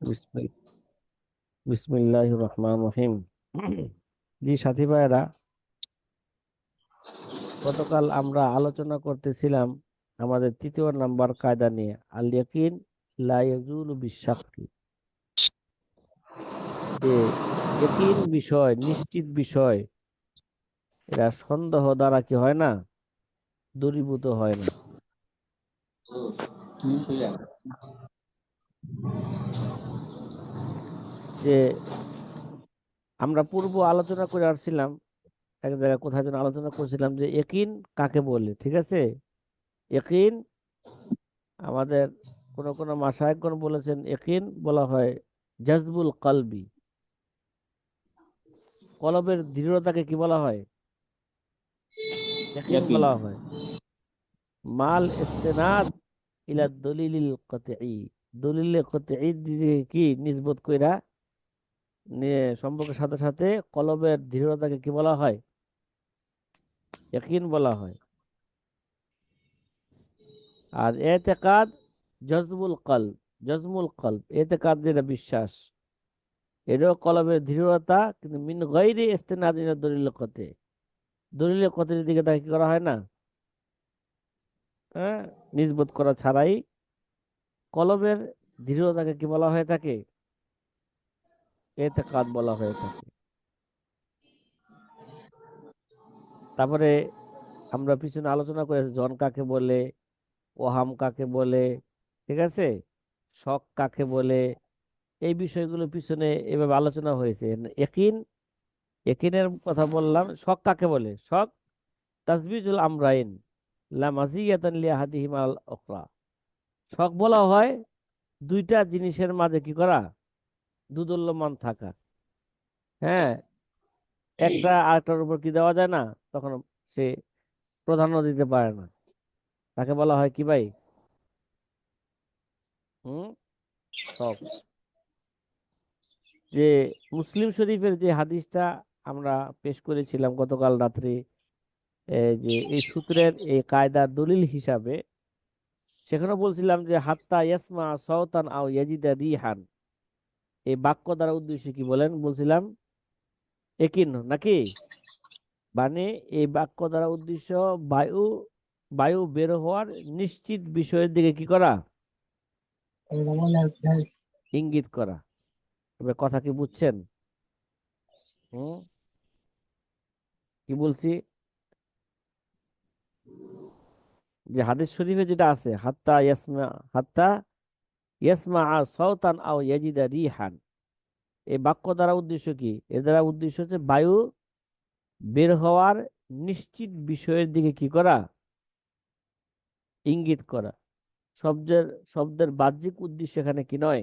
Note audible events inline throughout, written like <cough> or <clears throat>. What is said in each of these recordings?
বিসমিল- বিসমিল্লাহির রহমান রহিম <clears throat> জি সাথী ভাইয়েরা, গতকাল আমরা আলোচনা করতেছিলাম আমাদের তৃতীয় নাম্বার কায়দা নিয়ে আল ইয়াকিন লা ইয়াজুলু যে বিষয়, নিশ্চিত বিষয়, এরা সন্দেহ দ্বারা কি হয় না? দূরীভূত হয় না। যে আমরা পূর্ব আলোচনা করে আসছিলাম এক জায়গায় কোথায় যেন আলোচনা করছিলাম যে একিন কাকে বলে ঠিক আছে? একিন আমাদের কোন কোন মাসায়কগণ বলেছেন একিন বলা হয় জাজবুল কলবি। কলবের দৃঢ়তাকে কি বলা হয়? বলা হয়। মাল ইস্তেনাদ ইলা দলিলিল কতঈ। দলিল দিকে কি নিসবত কইরা সম্পর্কের সাথে সাথে কলবের দৃঢ়তাকে কি বলা হয়? ইয়াকিন বলা হয়। আর এতেকাদ জজমুল কলব জজমুল কলব, এতেকাদ যেটা বিশ্বাস। এটাও কলবের দৃঢ়তা, কিন্তু মিন গৈরি ইস্তেনাদ ইলা দলিল কতে। দলিল কতের দিকে তাকে কি করা হয় না? হ্যাঁ নিসবত করা ছাড়াই কলবের দৃঢ়তাকে কি বলা হয়ে থাকে এতেকাদ বলা হয়ে থাকে। তারপরে আমরা পিছনে আলোচনা করেছি, জন কাকে বলে ওহাম কাকে বলে, ঠিক আছে? শক কাকে বলে, এই বিষয়গুলো পিছনে এভাবে আলোচনা হয়েছে। একিন, একিনের কথা বললাম, শক কাকে বলে? শক তাসবিজুল আমরাইন, লা মাজিয়াতান লি আহাদিহিমা আল উখরা বলা হয় দুইটা জিনিসের মাঝে কি করা? দুদুল্যমান থাকা। হ্যাঁ। একটা আরেকটার উপর কি দেওয়া যায় না? তখন সে প্রাধান্য দিতে পারে না। তাকে বলা হয় কি ভাই? হুম? শক যে মুসলিম শরীফের যে হাদিসটা আমরা পেশ করেছিলাম গতকাল রাত্রে যে এই সূত্রের এই কায়দার দলিল হিসাবে সেখানে বলছিলাম যে হাত্তা ইয়াসমা সাওতান আও ইয়াজিদা রিহান। এই বাক্য দ্বারা উদ্দেশ্য কি বলেন? বলছিলাম একিন নাকি? মানে এই বাক্য দ্বারা উদ্দেশ্য বায়ু বায়ু বের হওয়ার নিশ্চিত বিষয়ের দিকে কি করা? ইঙ্গিত করা। তবে কথা কি বুঝছেন? হুম? কি বলছি? যে হাদিস শরীফে যেটা আছে, হাত্তা ইয়াসমা, হাত্তা সাওতান আও ইয়াজিদা রিহান। এই বাক্য দ্বারা উদ্দেশ্য কি? এর দ্বারা উদ্দেশ্য হচ্ছে বায়ু বের হওয়ার নিশ্চিত বিষয়ের দিকে কি করা? ইঙ্গিত করা। শব্দের শব্দের বাহ্যিক উদ্দেশ্য এখানে কি নয়?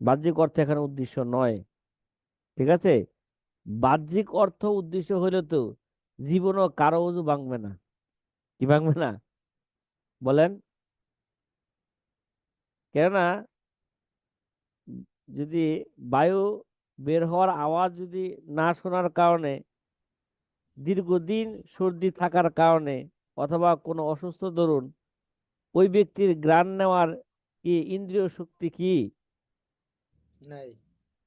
বাহ্যিক অর্থ এখানে উদ্দেশ্য নয়। ঠিক আছে? বাহ্যিক অর্থ উদ্দেশ্য হইলে তো জীবনও কারও উজু ভাঙবে না। কি ভাঙবে না? বলেন। কেননা যদি বায়ু বের হওয়ার আওয়াজ যদি না শোনার কারণে দীর্ঘদিন সর্দি থাকার কারণে অথবা কোনো অসুস্থ দরুন ওই ব্যক্তির গ্রাণ নেওয়ার কি ইন্দ্রিয় শক্তি কি? নাই।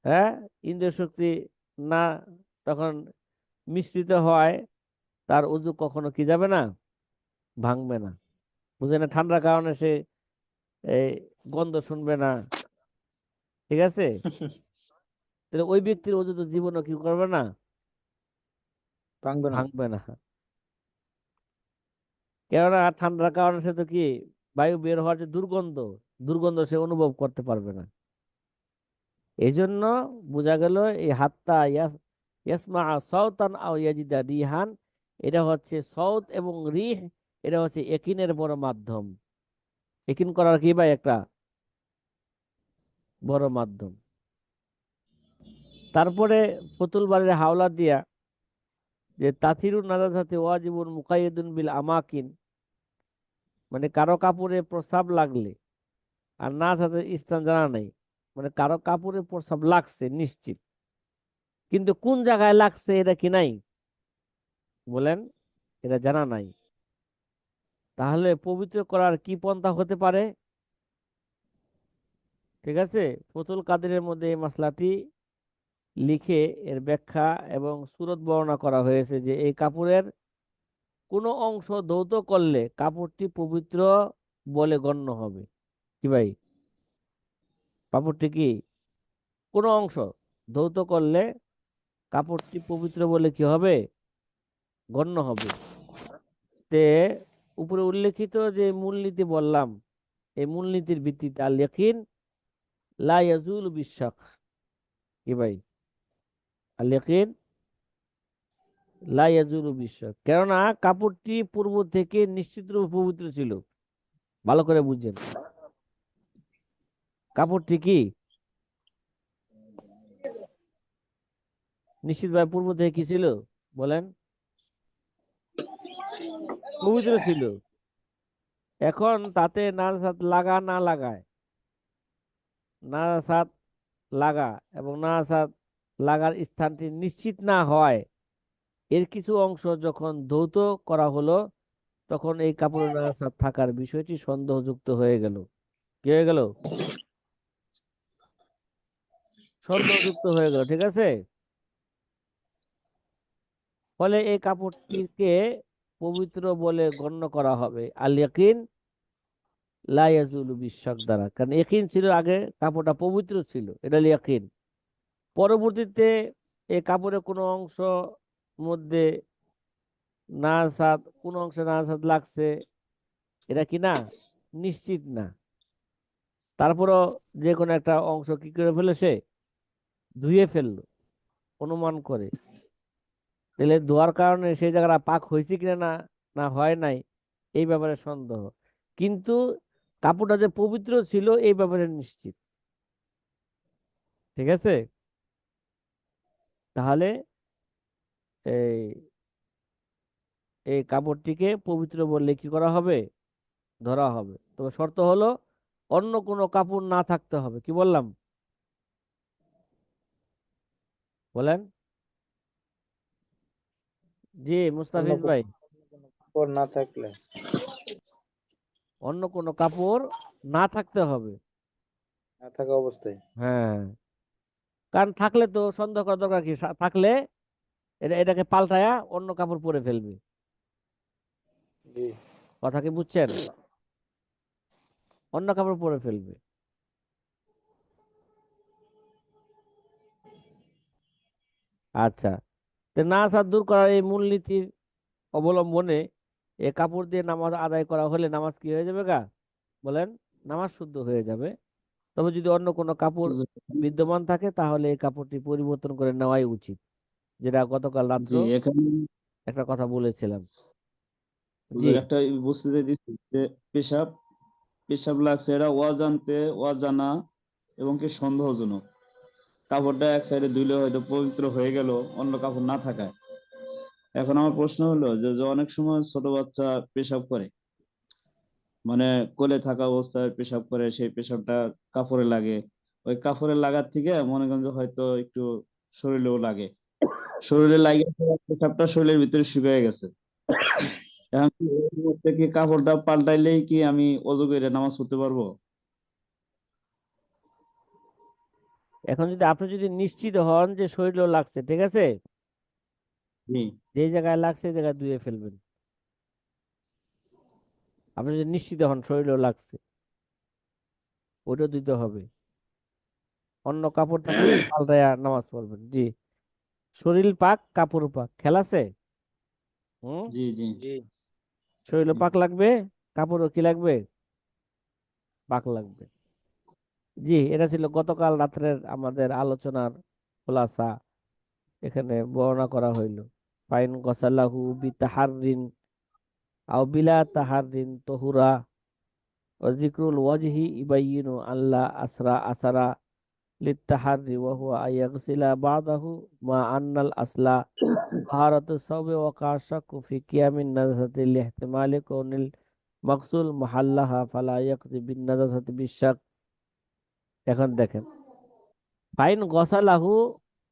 হ্যাঁ? ইন্দ্রিয় শক্তি না তখন মিশ্রিত হয় তার উজু কখনো কি যাবে না? ভাঙবে না। বুঝে না ঠান্ডার কারণে সে এই গন্ধ শুনবে না। ঠিক আছে? <laughs> তাহলে ওই ব্যক্তির ওজু তো জীবনও কি করবে না? ভাঙবে না। ভাঙবে না। কেননা ঠান্ডার কারণে সে তো কি বায়ু বের হওয়ার যে দুর্গন্ধ দুর্গন্ধ সে অনুভব করতে পারবে না। এই জন্য বোঝা গেল এই হাত্তা ইয়াস- ইয়াসমা সাউতান আও ইয়াজিদা রিহান এটা হচ্ছে সৌত এবং রিহ এটা হচ্ছে একিনের বড় মাধ্যম। একিন করার কি ভাই একটা? বড় মাধ্যম। তারপরে ফতুল বাড়ির হাওলা দিয়া যে, তাথিরুন নাজাসাতে ওয়াজিবুন মুকাইয়িদুন বিল আমাকিন মানে কারও কাপড়ে প্রস্রাব লাগলে আর না সাথে স্থান জানা নাই মানে কারও কাপড়ে প্রস্রাব লাগছে নিশ্চিত। কিন্তু কোন জায়গায় লাগছে এটা কি নাই? বলেন, এটা জানা নাই। তাহলে পবিত্র করার কি পন্থা হতে পারে? ঠিক আছে? ফতুল কাদেরের মধ্যে এই মাসলাটি লিখে এর ব্যাখ্যা এবং সুরত বর্ণনা করা হয়েছে যে এই কাপড়ের কোনো অংশ ধৌত করলে কাপড়টি পবিত্র বলে গণ্য হবে। কি ভাই? কাপড়টি কি? কোনো অংশ ধৌত করলে কাপড়টি পবিত্র বলে কি হবে? গণ্য হবে। তে উপরে উল্লেখিত যে মূলনীতি বললাম, এই মূলনীতির ভিত্তিতে আল ইয়াকিন লা ইয়াজুল বিশাক কি ভাই আল ইয়াকিন লা ইয়াজুল বিশাক কেননা কাপড়টি পূর্ব থেকে নিশ্চিতরূপে পবিত্র ছিল। ভালো করে বুঝছেন। কাপড়টি কি? নিশ্চিতভাবে পূর্ব থেকে কি ছিল? বলেন। পবিত্র ছিল। এখন তাতে না লাগা না লাগায়। নাজাসাত লাগা এবং নাজাসাত লাগার স্থানটি নিশ্চিত না হয়। এর কিছু অংশ যখন ধৌত করা হলো, তখন এই কাপড়ের নাজাসাত থাকার বিষয়টি সন্দেহযুক্ত হয়ে গেল। কি হয়ে গেল? সন্দেহযুক্ত হয়ে গেল, ঠিক আছে? ফলে এই কাপড়টিকে পবিত্র বলে গণ্য করা হবে। আল ইয়াকিন লা ইয়াজুলু দ্বারা কারণ ইয়াকিন ছিল আগে কাপড়টা পবিত্র ছিল, এটা ইয়াকিন। পরবর্তীতে এই কাপড়ের কোনো অংশ মধ্যে নাসাদ কোন অংশে নাসাদ লাগছে, এটা কি না? নিশ্চিত না। তারপরও যে কোনো একটা অংশ কি করে ফেলেছে ধুয়ে ফেলল, অনুমান করে। তাহলে ধোয়ার কারণে সেই জায়গাটা পাক হয়েছে কিনা না না হয় নাই, এই ব্যাপারে সন্দেহ। কিন্তু কাপড়টা যে পবিত্র ছিল এই ব্যাপারে নিশ্চিত। ঠিক আছে? তাহলে এই এই কাপড়টিকে পবিত্র বললে কি করা হবে? ধরা হবে। তবে শর্ত হলো অন্য কোনো কাপড় না থাকতে হবে। কি বললাম? বলেন। জি মুস্তাফিজ ভাই। কাপড় না থাকলে। অন্য কোনো কাপড় না থাকতে হবে। না থাকা অবস্থায়। হ্যাঁ। কারণ থাকলে তো সন্দেহ করার দরকার কি? থাকলে এটা এটাকে পাল্টায়া অন্য কাপড় পরে ফেলবে। জি। কথা কি বুঝছেন? অন্য কাপড় পরে ফেলবে। আচ্ছা। তো নামাজ দূর করার এই মূলনীতির অবলম্বনে এ কাপড় দিয়ে নামাজ আদায় করা হলে নামাজ কি হয়ে যাবে গা? বলেন নামাজ শুদ্ধ হয়ে যাবে। তবে যদি অন্য কোনো কাপড় বিদ্যমান থাকে তাহলে এই কাপড়টি পরিবর্তন করে নেওয়াই উচিত। যেটা গতকাল রাত্র একটা কথা বলেছিলাম। জি। একটা বুঝতে চাইতেছি যে পেশাব পেশাব লাগছে এটা অজান্তে অজানা এবং কি সন্দেহজনক। কাপড়টা এক সাইডে ধুলে হয়তো পবিত্র হয়ে গেল অন্য কাপড় না থাকায়। এখন আমার প্রশ্ন হলো যে অনেক সময় ছোট বাচ্চা পেশাব করে মানে কোলে থাকা অবস্থায় পেশাব করে, সেই পেশাবটা কাপড়ে লাগে। ওই কাপড়ে লাগার থেকে মনে করেন যে হয়তো একটু শরীরেও লাগে। শরীরে লাগে পেশাবটা শরীরের ভিতরে শুকিয়ে গেছে। এখন কি কাপড়টা পাল্টাইলেই কি আমি অজু করে নামাজ পড়তে পারব? এখন যদি আপনি যদি নিশ্চিত হন যে শরীরেও লাগছে, ঠিক আছে? জি। যে জায়গায় লাগছে জায়গায় ধুয়ে ফেলবেন। আপনি যদি নিশ্চিত হন শরীরেও লাগছে। ওইটা দিতে হবে। অন্য কাপড় পাল্টায়া <coughs> নামাজ পড়বেন। জি। শরীর পাক কাপড় পাক। খেয়াল আছে? হুম? জি জি। জি। শরীরও পাক লাগবে? কাপড়ও কি লাগবে? পাক লাগবে। জি এটা ছিল গতকাল রাত্রের আমাদের আলোচনার খোলাসা। এখানে বর্ণনা করা হইল। ফাইন গসালাহু বি তাহারিন আও বিলা তাহারিন তহুরা। ও ওয়াজহি ইবাইনু আল্লাহ আসরা আসারা লিত্তাহারি ওয়াহুয়া আয়াগসিলা বাদাহু মা আন্নাল আসলা। ভারত সবে ওয়াকাশাকু ফি কিয়ামিন নাজাসাতি কৌনিল মকসুল মাহাল্লাহা ফালা ইয়াকজি বিন নাজাসাতি বিশাক এখন দেখেন। ফাইন গসালাহু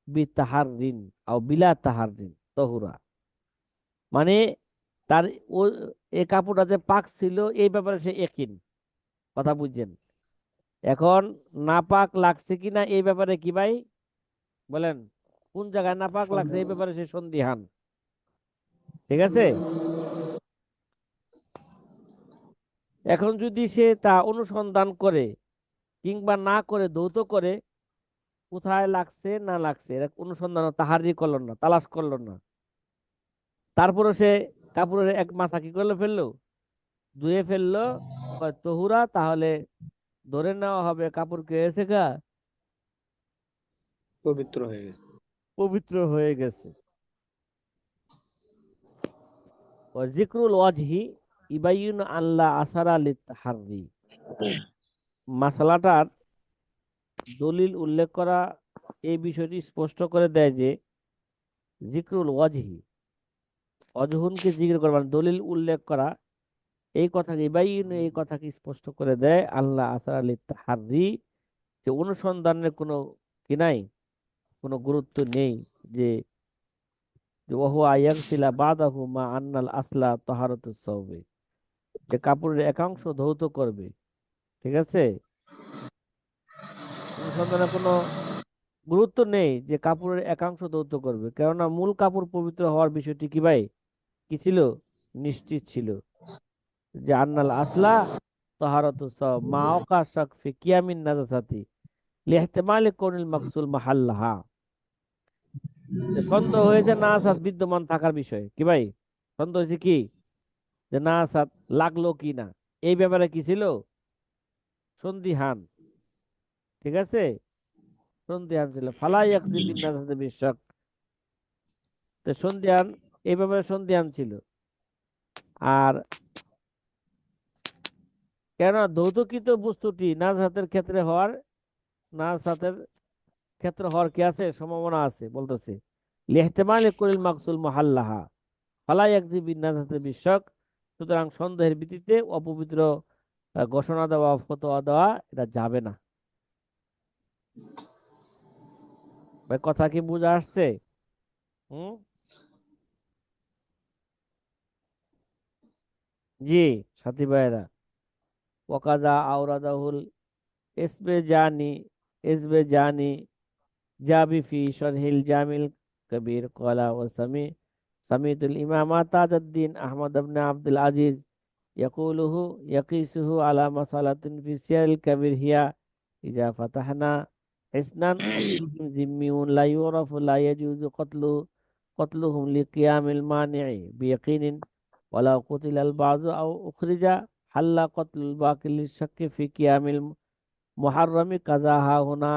বি তাহারিন আও বিলা তাহারিন। তহুরা। মানে তার ও এই কাপড়টা যে পাক ছিল এই ব্যাপারে সে একিন। কথা বুঝছেন? এখন নাপাক লাগছে কিনা এই ব্যাপারে কি ভাই? বলেন কোন জায়গায় নাপাক লাগছে এই ব্যাপারে সে সন্দিহান। ঠিক আছে? এখন যদি সে তা অনুসন্ধান করে কিংবা না করে দৌত করে কোথায় লাগছে না লাগছে এরা অনুসন্ধান তাহারি করল না তালাশ করল না। তারপরে সে কাপড়ের এক মাথা কি করল ফেলল? ধুয়ে ফেলল তহুরা তাহলে ধরে নেওয়া হবে কাপড় কে এসে গা। পবিত্র হয়ে গেছে। পবিত্র হয়ে গেছে। জিক্রুল ওয়াজহি ইবাইন আল্লাহ আসারা লিতাহারি মাসালাটার দলিল উল্লেখ করা এই বিষয়টি স্পষ্ট করে দেয় যে জিক্রুল ওয়াজহি, অজহুনকে জিজ্ঞেস করা মানে দলিল উল্লেখ করা, এই কথাকে ইবাইন এই কথাকে স্পষ্ট করে দেয় আল্লাহ আসারা লিতাহারি যে অনুসন্ধানের কোনো কি নাই, কোনো গুরুত্ব নেই, যে ওহু আয়াগসিলা বাদাহু মা আন্নাল আসলা তাহারতু সওবে, যে কাপড়ের একাংশ ধৌত করবে, ঠিক আছে? অনুসন্ধানে কোনো গুরুত্ব নেই যে কাপড়ের একাংশ ধৌত করবে। কেননা মূল কাপড় পবিত্র হওয়ার বিষয়টি কি ভাই? কি ছিল? নিশ্চিত ছিল। যে আন্নাল আসলা তাহারতু মা কিয়ামিন নাজাসাতি মাকসুল মাহাল্লাহা। সন্দেহ হয়েছে না আসাদ বিদ্যমান থাকার বিষয়ে। কি ভাই? সন্দেহ হয়েছে কি? যে না আসাদ লাগল কি না? এই ব্যাপারে কি ছিল? সন্দিহান। ঠিক আছে? সন্দিহান ছিল। ফালাই বিশ্বাস তো সন্দিহান এই ব্যাপারে সন্দিহান ছিল। আর কেন ধৌতকৃত বস্তুটি নাজহাতের ক্ষেত্রে হওয়ার নাজহাতের ক্ষেত্র হওয়ার কি আছে? সম্ভাবনা আছে, বলতেছে। লিহতেমালে করিল মাকসুল মহাল্লাহা। ফালাই একজি বিন্যাসে বিশ্বক সুতরাং সন্দেহের ভিত্তিতে অপবিত্র ঘোষণা দেওয়া, ফতোয়া দেওয়া, এটা যাবে না। ভাই কথা কি বুঝা আসছে হুম জি সাথী ভাইয়েরা ওকাজা আওরাদাহুল ইসবে জানি ইসবে জানি جابي في شرح الجامع الكبير قال وسمي سميت الإمام تاج الدين أحمد بن عبد العزيز يقوله يقيسه على مسألة في سير الكبير هي إذا فتحنا ইসনান জিম্মিউন লা ইউরাফু লা ইয়াজুজু কতলু কতলুহুম লিকিয়ামিল মানিই বিয়াকিনিন ওয়া লা কুতিলাল বাযু আও উখরিজা হাল্লা কতলুল বাকি লিশাক্কি ফি কিয়ামিল মুহাররামি কাযা হা হুনা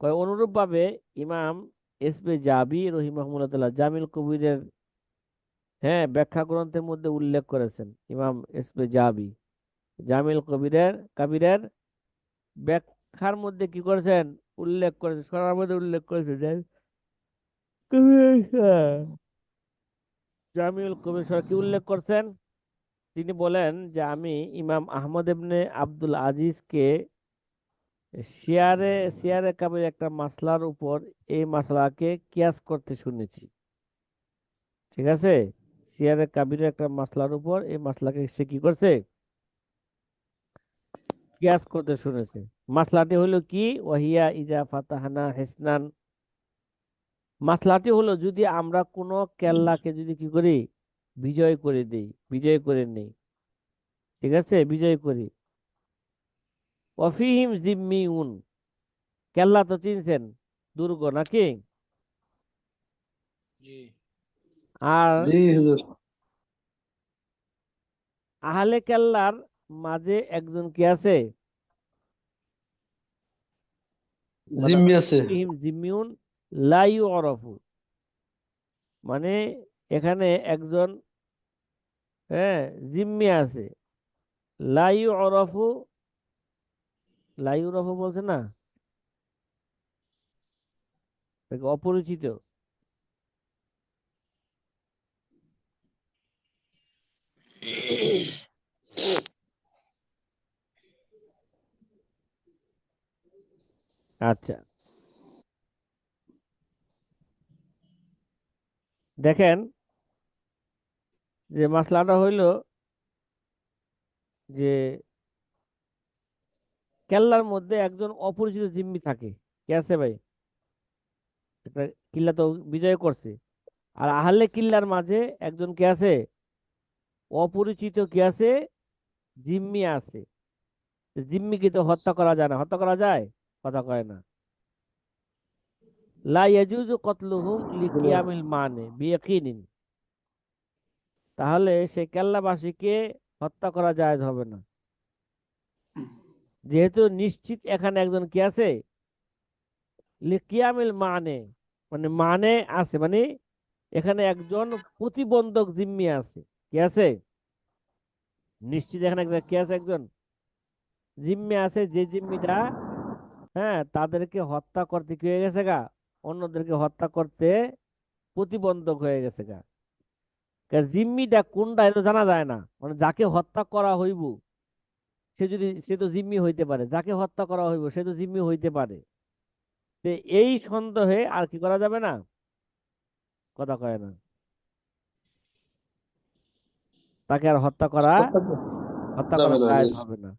কয় অনুরূপভাবে ইমাম এসবে জাবি রহিমাহমুল্লাহ জামিল কবিরের হ্যাঁ ব্যাখ্যা গ্রন্থের মধ্যে উল্লেখ করেছেন ইমাম এসবে জাবি। জামিল কবিরের কবিরের ব্যাখ্যার মধ্যে কি করেছেন? উল্লেখ করেছেন, সরার মধ্যে উল্লেখ করেছেন যে জামিউল কবির সর কি উল্লেখ করছেন? তিনি বলেন যে, আমি ইমাম আহমদ ইবনে আব্দুল আজিজকে শেয়ারে শেয়ারে কাবির একটা মাসলার উপর এই মাসলাকে কিয়াস করতে শুনেছি। ঠিক আছে? শেয়ারে কাবিরের একটা মাসলার উপর এই মাসলাকে সে কি করছে? কিয়াস করতে শুনেছে। মাসলাটি হলো কি? ওয়াহিয়া ইজা ফাতাহানা হেসনান। মাসলাটি হলো যদি আমরা কোনো কেল্লাকে যদি কি করি? বিজয় করে দেই। বিজয় করে নেই। ঠিক আছে? বিজয় করি। অফিহিম জিম্মিউন। কেল্লা তো চিনছেন? দুর্গ নাকি? জি। আর আহলে কেল্লার মাঝে একজন কি আছে? জিম্মি আছে। জিম্মিউন লা ইউরাফু মানে এখানে একজন হ্যাঁ জিম্মি আছে। লা ইউরাফু লা ইউরাফু বলছে না? অপরিচিত। আচ্ছা। দেখেন যে মাসলাটা হইল যে কেল্লার মধ্যে একজন অপরিচিত জিম্মি থাকে। কে আছে ভাই? একটা কিল্লা তো বিজয় করছে। আর আহলে কিল্লার মাঝে একজন কে আছে? অপরিচিত কে আছে? জিম্মি আছে। জিম্মিকে তো হত্যা করা যায় না। হত্যা করা যায়? কথা কয় না। লা ইয়াজুজু কতলুহুম লিকিয়ামিল মানে বিয়াকিনিন। তাহলে সে কেল্লাবাসীকে হত্যা করা জায়েজ হবে না। যেহেতু নিশ্চিত এখানে একজন কি আছে? লিকিয়ামিল মানে মানে মানে আছে মানে এখানে একজন প্রতিবন্ধক জিম্মি আছে। কি আছে? নিশ্চিত এখানে একজন কি আছে একজন? জিম্মি আছে যে জিম্মিটা হ্যাঁ তাদেরকে হত্যা করতে কি হয়ে গেছে গা? অন্যদেরকে হত্যা করতে প্রতিবন্ধক হয়ে গেছে গা। জিম্মিটা কোনটা এটা জানা যায় না। মানে যাকে হত্যা করা হইব সে যদি সে তো জিম্মি হইতে পারে। যাকে হত্যা করা হইব সে তো জিম্মি হইতে পারে। এই সন্দেহে আর কি করা যাবে না? কথা কয় না। তাকে আর হত্যা করা হত্যা করা হবে না।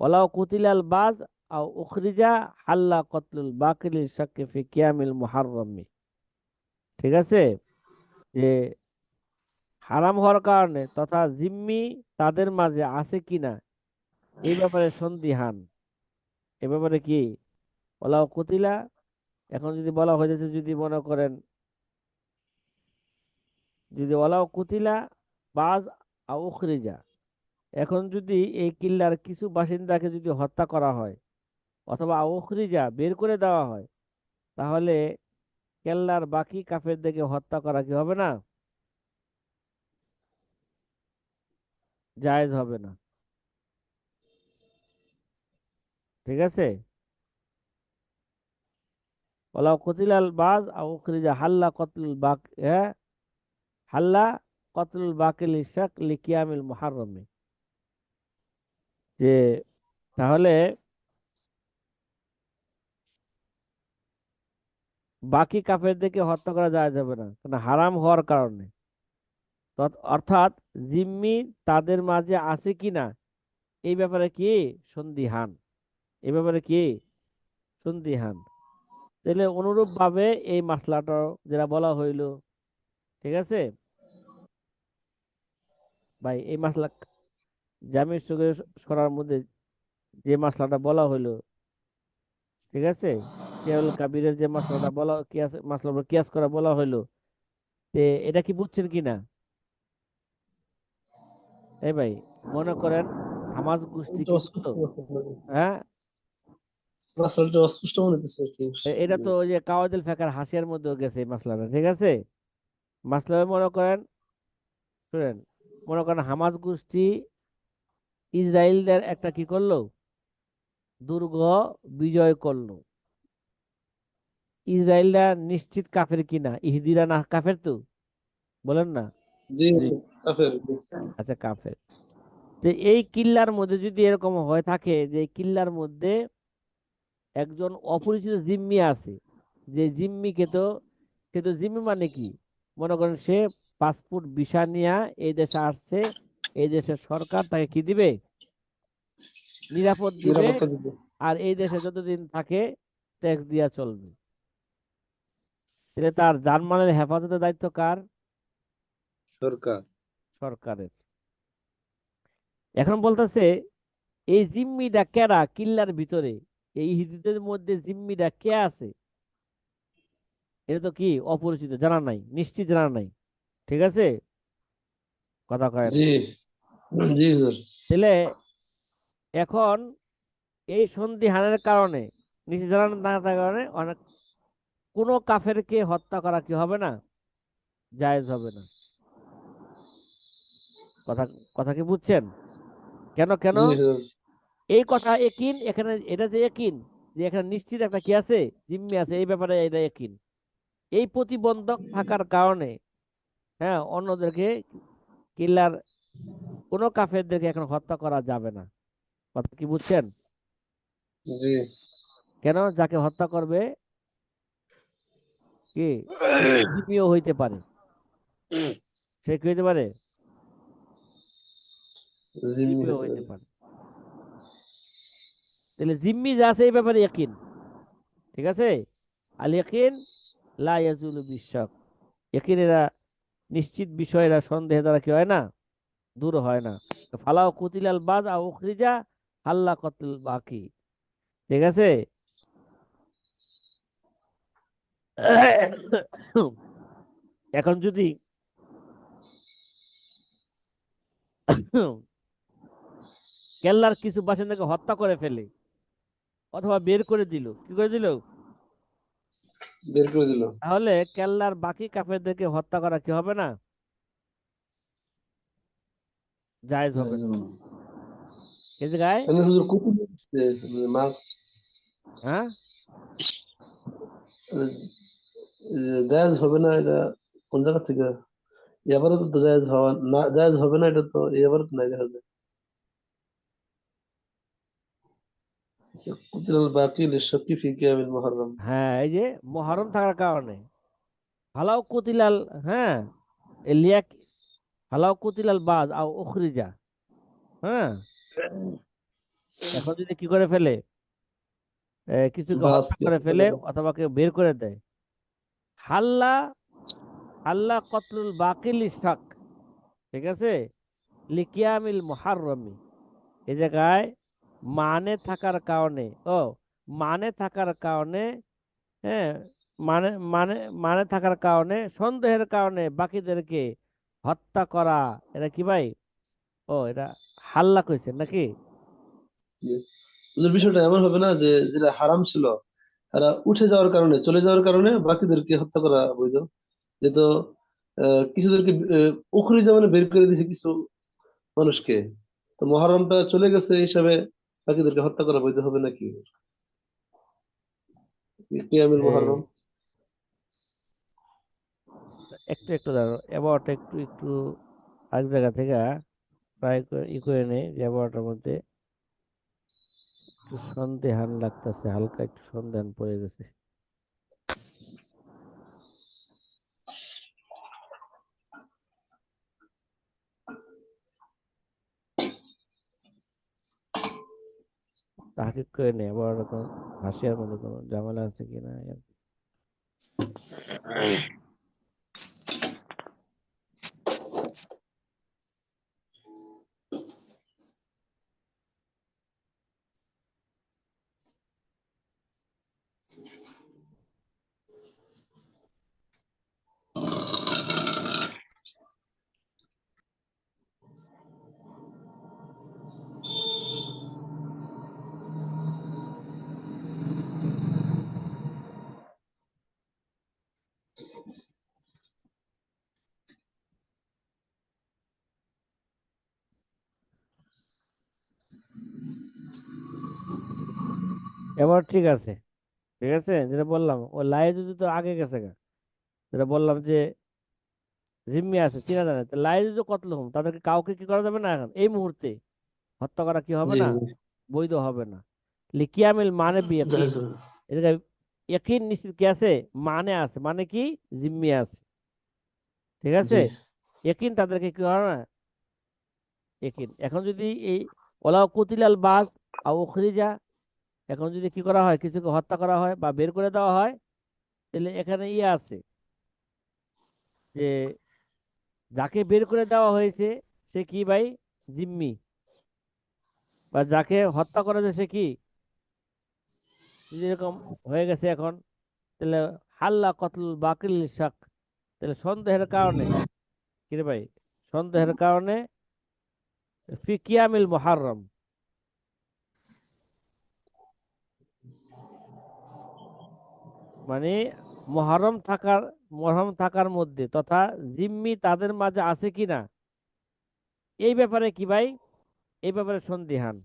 ওয়ালাউ কুতিলাল বাজ আও উখরিজা হাল্লা কতলুল বাকিলিল শাক্কি ফি কিয়ামিল মুহাররামি ঠিক আছে? যে হারাম হওয়ার কারণে তথা জিম্মি তাদের মাঝে আছে কিনা এই ব্যাপারে সন্দিহান। এ ব্যাপারে কি? ওলাও কুতিলা, এখন যদি বলা হয়েছে যদি মনে করেন। যদি ওলাও কুতিলা, বাজ আও উখরিজা। এখন যদি এই কিল্লার কিছু বাসিন্দাকে যদি হত্যা করা হয় অথবা আউখরিজা বের করে দেওয়া হয়, তাহলে কেল্লার বাকি কাফেরদেরকে হত্যা করা কি হবে না? জায়েজ হবে না। ঠিক আছে? ওলাও কতিলাল বাজ আও হাল্লা কতলুল বাক হ্যাঁ হাল্লা কতলুল বাকিল ইশাক লিকিয়ামিল মুহাররমি। যে, তাহলে বাকি কাফেরদেরকে হত্যা করা যায় যাবে না কারণ হারাম হওয়ার কারণে। অর্থাৎ জিম্মি তাদের মাঝে আছে কিনা এই ব্যাপারে কি সন্দিহান? এই ব্যাপারে কি সন্দিহান? তাহলে অনুরূপ ভাবে এই মাসলাটা যেটা বলা হইল, ঠিক আছে? ভাই, এই মাসলা জামির সঙ্গে সরার মধ্যে যে মাসলাটা বলা হইল, ঠিক আছে? কাবিরের যে মাসলাটা বলা কিয়াস মাসলার উপর কিয়াস করা বলা হইল তে এটা কি বুঝছেন এই ভাই মনে করেন হামাজ গোষ্ঠী হ্যাঁ? এটা তো ওই যে কাওয়াদুল ফেকার হাসিয়ার মধ্যেও গেছে মাসলাটা ঠিক আছে? মাসলা মনে করেন শুনেন মনে করেন হামাজ গোষ্ঠী ইসরায়েলদের একটা কি করল? দুর্গ বিজয় করল। ইসরায়েলরা নিশ্চিত কাফের কিনা? ইহুদিরা না কাফের তো? বলেন না। আচ্ছা কাফের। তো এই কিল্লার মধ্যে যদি এরকম হয়ে থাকে যে কিল্লার মধ্যে একজন অপরিচিত জিম্মি আছে যে জিম্মিকে তো সে তো জিম্মি মানে কি? মনে করেন সে পাসপোর্ট ভিসা নিয়ে এই দেশে আসছে এই দেশের সরকার তাকে কি দিবে? নিরাপদ দিবে দিবে। আর এই দেশে যতদিন থাকে ট্যাক্স দিয়া চলবে। তাহলে তার জানমালের হেফাজতের দায়িত্ব কার? সরকার। সরকারের। এখন বলতেছে এই জিম্মিটা কেরা কিল্লার ভিতরে? এই ইহুদিদের মধ্যে জিম্মিটা কে আছে? এটা তো কি অপরিচিত জানা নাই নিশ্চিত জানা নাই। ঠিক আছে? কথা কয় জি জি স্যার। তাহলে এখন এই সন্দিহানের কারণে নিশ্চিত জানা না থাকার কারণে অনেক কোনো কাফেরকে হত্যা করা কি হবে না? জায়েজ হবে না। কথা কথা কি বুঝছেন? কেন কেন? এই কথা একিন এখানে এটা যে একিন যে এখানে নিশ্চিত একটা কি আছে? জিম্মি আছে এই ব্যাপারে এটা একিন। এই প্রতিবন্ধক থাকার কারণে হ্যাঁ অন্যদেরকে কিল্লার কোনো কাফেরদেরকে এখন হত্যা করা যাবে না। কথা কি বুঝছেন? জি। কেন? যাকে হত্যা করবে কি জিম্মিও হইতে পারে? সে কি হইতে পারে? জিম্মিও হইতে পারে। তাহলে জিম্মি যা আছে এই ব্যাপারে ইয়াকিন। ঠিক আছে? আল ইয়াকিন লা ইয়াজুলু বিশ্বক ইয়াকিন এরা নিশ্চিত বিষয় এরা সন্দেহে দ্বারা কি হয় না? দূর হয় না। ফালাও কুতিলাল বাজ আও উখরিজা হাল্লা কতল বাকি। ঠিক আছে? এখন যদি কেল্লার কিছু বাসিন্দাকে হত্যা করে ফেলে অথবা বের করে দিল কি করে দিল? বের করে দিল। তাহলে কেল্লার বাকি কাফেরদেরকে হত্যা করা কি হবে না? জায়েজ হবে না। এই জায়গায় হুজুর কুকুর যে হ্যাঁ? জায়েজ হবে না এটা কোন জায়গা থেকে? এবারে তো জায়েজ হওয়া না জায়েজ হবে না এটা তো এবারে তো নাই দেখা যায়। আচ্ছা, হ্যাঁ এই যে মহরম থাকার কারণে। হালাও কুতিলাল হ্যাঁ এ লিয়াক হালাও কুতিলাল বাজ আও উখরিজা হ্যাঁ। এখন যদি কি করে ফেলে? হত্যা করে ফেলে। অথবা কেউ বের করে দেয়। হাল্লা হাল্লা কতলুল বাকিল ইশাক, ঠিক আছে? লিকিয়ামিল মুহাররমি। এই জায়গায় মানে থাকার কারণে, ও মানে থাকার কারণে হ্যাঁ মানে মানে মানে থাকার কারণে, সন্দেহের কারণে বাকিদেরকে হত্যা করা, এটা কি ভাই? ও, এটা হাল্লা কইছে নাকি? বিষয়টা এমন হবে না যে, যেটা হারাম ছিল তারা উঠে যাওয়ার কারণে চলে যাওয়ার কারণে বাকিদেরকে হত্যা করা বৈধ যেহেতু কিছুদেরকে উখরি জামানে বের করে দিয়েছে কিছু মানুষকে। তো মহরমটা চলে গেছে হিসাবে বাকিদেরকে হত্যা করা বৈধ হবে নাকি? কিয়ামিল একটু একটু দাঁড়াও। এবারটা একটু একটু আরেক জায়গা থেকে ট্রাই ই করে নেই যে এবারটার মধ্যে। একটু সন্দেহান লাগতেছে, হালকা একটু সন্দেহান পড়ে গেছে। তাহকিক করে নেই আবার হাসিয়ার মধ্যে কোনো ঝামেলা আছে কিনা? এবার ঠিক আছে ঠিক আছে? যেটা বললাম ও লাই যদি তো আগে গেছে গা যেটা বললাম যে জিম্মি আছে চিনা জানা তো যদি কতল হুম তাদেরকে কাউকে কি করা যাবে না এখন? এই মুহূর্তে হত্যা করা কি হবে না? বৈধ হবে না। লিকিয়ামিল মানে জায়েজ হবে ইয়াকিন নিশ্চিত কি আছে? মানে আছে মানে কি? জিম্মি আছে। ঠিক আছে? ইয়াকিন তাদেরকে কি হয় না? ইয়াকিন এখন যদি এই ওলা কুতিলাল বাজ আও উখরিজা এখন যদি কি করা হয়, কিছুকে হত্যা করা হয় বা বের করে দেওয়া হয়, তাহলে এখানে ইয়ে আছে যে যাকে বের করে দেওয়া হয়েছে সে কি ভাই? জিম্মি। বা যাকে হত্যা করা হয়েছে সে কি? যেরকম হয়ে গেছে এখন, তাহলে হাল্লা কতল বাকিল শাক, তাহলে সন্দেহের কারণে কিরে ভাই? সন্দেহের কারণে ফি কিয়ামিল মুহাররম মানে মহরম থাকার মহরম থাকার মধ্যে তথা জিম্মি তাদের মাঝে আছে কিনা? এই ব্যাপারে কি ভাই? এই ব্যাপারে সন্দিহান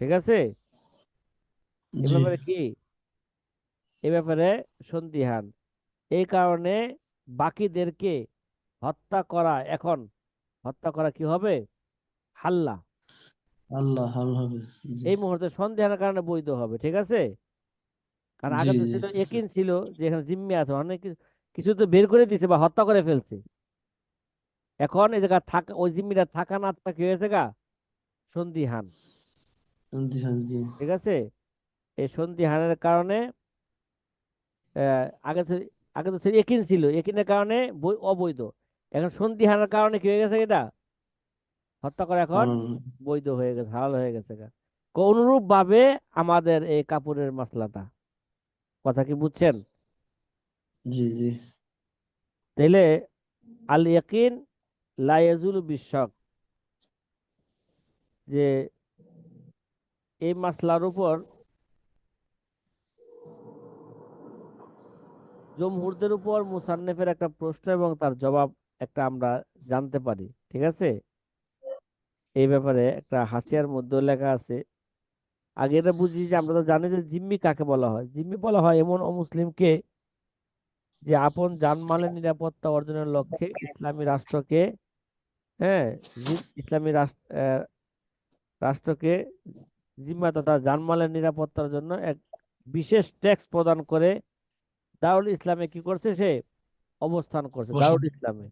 ঠিক আছে? এ ব্যাপারে কি? এ ব্যাপারে সন্দিহান। এই কারণে বাকিদেরকে হত্যা করা এখন হত্যা করা কি হবে? হাল্লা। আল্লাহ এই মুহূর্তে সন্দেহের কারণে বৈধ হবে ঠিক আছে? কারণ আগে তো ছিল একিন ছিল যে এখানে জিম্মি আছে অনেক কিছু তো বের করে দিয়েছে বা হত্যা করে ফেলছে। এখন এই জায়গা থাকা ওই জিম্মিটা থাকা না থাকা কি হয়েছে গা হ্যাঁ ঠিক আছে? এই সন্ধিহানের কারণে আগে তো আগে তো ছিল একিন ছিল একিনের কারণে বৈ- অবৈধ। এখন সন্ধিহানের কারণে কি হয়ে গেছে এটা? হত্যা করা এখন বৈধ হয়ে গেছে হালাল হয়ে গেছে অনুরূপ ভাবে আমাদের এই কাপড়ের মশলাটা। কথা কি বুঝছেন? জি জি। তাইলে আল ইয়াকিন লা ইয়াজুলু বিশ্বক যে এই মাসলার উপর জমহুরদের উপর মুসান্নেফের একটা প্রশ্ন এবং তার জবাব একটা আমরা জানতে পারি ঠিক আছে? এই ব্যাপারে একটা হাসিয়ার মধ্যে লেখা আছে। আগে এটা বুঝি যে আমরা তো জানি যে জিম্মি কাকে বলা হয়? জিম্মি বলা হয় এমন অমুসলিমকে যে আপন জানমালের নিরাপত্তা অর্জনের লক্ষ্যে ইসলামী রাষ্ট্রকে হ্যাঁ ইসলামী রাষ্ট্রকে জিম্মা তথা জানমালের নিরাপত্তার জন্য এক বিশেষ ট্যাক্স প্রদান করে দারুল ইসলামে কি করছে সে? অবস্থান করছে দারুল ইসলামে।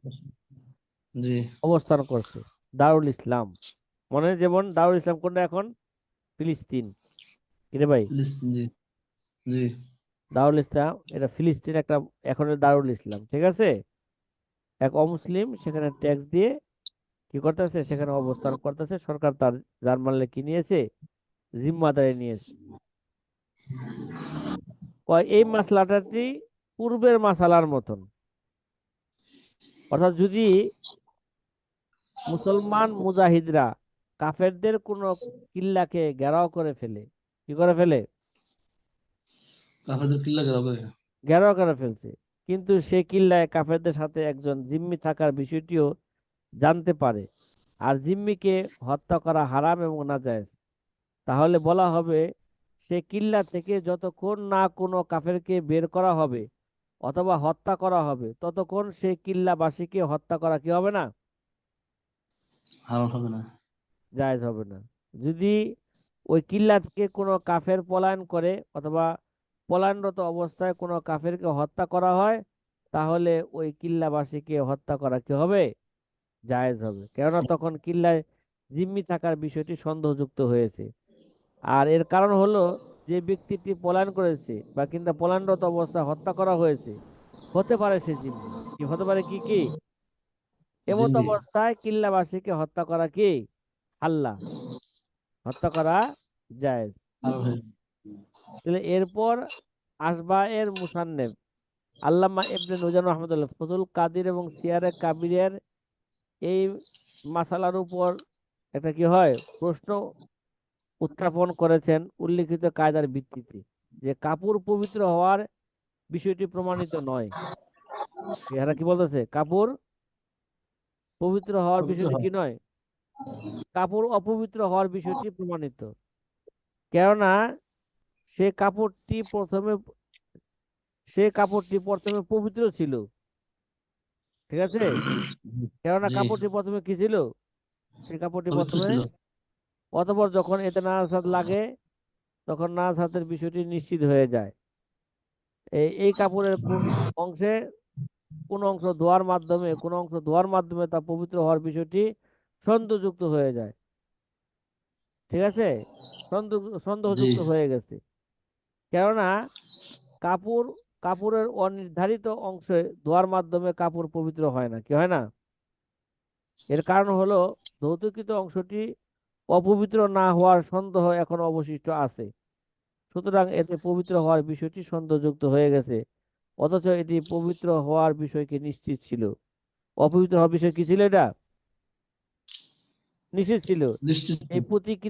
জি। অবস্থান করছে দারুল ইসলাম। মনে হয় যেমন দারুল ইসলাম কোনটা এখন? ফিলিস্তিন। কিরে ভাই? ফিলিস্তিন জি। জি। দারুল ইসলাম এটা ফিলিস্তিন একটা এখন দারুল ইসলাম ঠিক আছে? এক অমুসলিম সেখানে ট্যাক্স দিয়ে কি করতেছে? সেখানে অবস্থান করতেছে। সরকার তার জার্মানলে কি নিয়েছে? জিম্মাদারি নিয়েছে। এই মাসলাটাটি পূর্বের মাসালার মতন। অর্থাৎ যদি মুসলমান মুজাহিদরা কাফেরদের কোন কিল্লাকে ঘেরাও করে ফেলে। কি করে ফেলে? কাফেরদের কিল্লা ঘেরাও করে। ঘেরাও করে ফেলছে। কিন্তু সে কিল্লায় কাফেরদের সাথে একজন জিম্মি থাকার বিষয়টিও জানতে পারে। আর জিম্মিকে হত্যা করা হারাম এবং নাজায়েজ। তাহলে বলা হবে সে কিল্লা থেকে যতক্ষণ না কোনো কাফেরকে বের করা হবে অথবা হত্যা করা হবে ততক্ষণ সে কিল্লাবাসীকে হত্যা করা কি হবে না? হারাম হবে না। জায়েজ হবে না। যদি ওই কিল্লা থেকে কোনো কাফের পলায়ন করে অথবা পলায়নরত অবস্থায় কোনো কাফেরকে হত্যা করা হয় তাহলে ওই কিল্লাবাসীকে হত্যা করা কি হবে? জায়েজ হবে। কেননা তখন কিল্লায় জিম্মি থাকার বিষয়টি সন্দেহযুক্ত হয়েছে। আর এর কারণ হলো যে ব্যক্তিটি পলায়ন করেছে বা কিংবা পলায়নরত অবস্থায় হত্যা করা হয়েছে হতে পারে সে জিম্মি। কি হতে পারে কি কি? জিম্মি। অবস্থায় কিল্লাবাসীকে হত্যা করা কি? আল্লাহ। হত্যা করা জায়েজ। তাহলে এরপর আসবা এর মুসান্নেফ। আল্লামা ইবনে নুজান রহমতুল্লাহ ফজল কাদির এবং সিয়ারে কাবিরের এই মাসালার উপর একটা কি হয়? প্রশ্ন উত্থাপন করেছেন উল্লিখিত কায়দার ভিত্তিতে যে কাপড় পবিত্র হওয়ার বিষয়টি প্রমাণিত নয়। এরা কি বলতেছে? কাপড় পবিত্র হওয়ার বিষয়টি কি নয়? কাপড় অপবিত্র হওয়ার বিষয়টি প্রমাণিত। কেননা সে কাপড়টি প্রথমে সে কাপড়টি প্রথমে পবিত্র ছিল। ঠিক আছে? কেননা কাপড়টি প্রথমে কি ছিল? সে কাপড়টি প্রথমে অতঃপর যখন এতে নাজাত লাগে তখন নাজাতের বিষয়টি নিশ্চিত হয়ে যায়। এই এই কাপড়ের কোন অংশে কোন অংশ ধোয়ার মাধ্যমে কোন অংশ ধোয়ার মাধ্যমে তা পবিত্র হওয়ার বিষয়টি সন্দেহযুক্ত হয়ে যায়। ঠিক আছে? সন্দেহ সন্দেহযুক্ত হয়ে গেছে। কেননা কাপড় কাপড়ের অনির্ধারিত অংশে ধোয়ার মাধ্যমে কাপড় পবিত্র হয় না। কি হয় না? এর কারণ হলো ধৌতকৃত অংশটি অপবিত্র না হওয়ার সন্দেহ এখন অবশিষ্ট আছে। সুতরাং এতে পবিত্র হওয়ার বিষয়টি সন্দেহযুক্ত হয়ে গেছে। অথচ এটি পবিত্র হওয়ার বিষয়কে নিশ্চিত ছিল। অপবিত্র হওয়ার বিষয় কি ছিল এটা? নিশ্চিত ছিল। নিশ্চিত এই প্রতিক্রিয়া